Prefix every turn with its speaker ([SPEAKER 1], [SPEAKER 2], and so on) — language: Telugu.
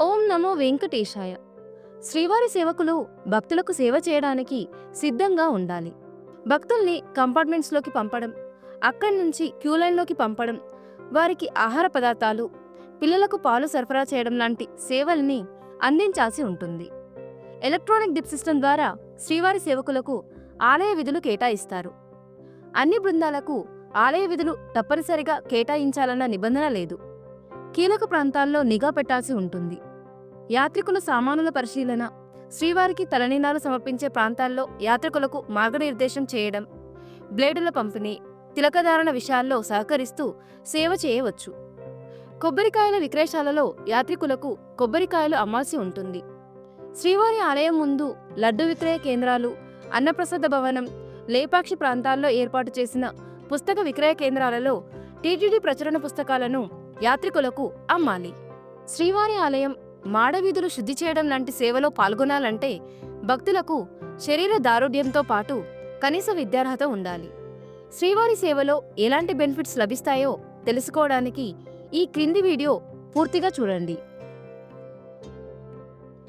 [SPEAKER 1] ఓం నమో వెంకటేశాయ. శ్రీవారి సేవకులు భక్తులకు సేవ చేయడానికి సిద్ధంగా ఉండాలి. భక్తుల్ని కంపార్ట్మెంట్స్లోకి పంపడం అక్కడి నుంచి క్యూ లైన్లోకి పంపడం వారికి ఆహార పదార్థాలు పిల్లలకు పాలు సరఫరా చేయడం లాంటి సేవల్ని అందించాల్సి ఉంటుంది. ఎలక్ట్రానిక్ డిప్ సిస్టమ్ ద్వారా శ్రీవారి సేవకులకు ఆలయ విధులు కేటాయిస్తారు. అన్ని బృందాలకు ఆలయ విధులు తప్పనిసరిగా కేటాయించాలన్న నిబంధన లేదు. కీలక ప్రాంతాల్లో నిఘా పెట్టాల్సి ఉంటుంది. యాత్రికుల సామానుల పరిశీలన శ్రీవారికి తలనీనాలు సమర్పించే ప్రాంతాల్లో యాత్రికులకు మార్గనిర్దేశం చేయడం బ్లేడుల పంపిణీ తిలకధారణ విషయాల్లో సహకరిస్తూ సేవ చేయవచ్చు. కొబ్బరికాయల విక్రయశాలలో యాత్రికులకు కొబ్బరికాయలు అమ్మాల్సి ఉంటుంది. శ్రీవారి ఆలయం ముందు లడ్డు విక్రయ కేంద్రాలు అన్నప్రసాద భవనం లేపాక్షి ప్రాంతాల్లో ఏర్పాటు చేసిన పుస్తక విక్రయ కేంద్రాలలో టీటీడీ ప్రచురణ పుస్తకాలను యాత్రికులకు అమ్మాలి. శ్రీవారి ఆలయం మాడవీధులు శుద్ధి చేయడం లాంటి సేవలో పాల్గొనాలంటే భక్తులకు శరీర దారుఢ్యంతో పాటు కనీస విద్యార్హత ఉండాలి. శ్రీవారి సేవలో ఎలాంటి బెనిఫిట్స్ లభిస్తాయో తెలుసుకోవడానికి ఈ క్రింది వీడియో పూర్తిగా చూడండి.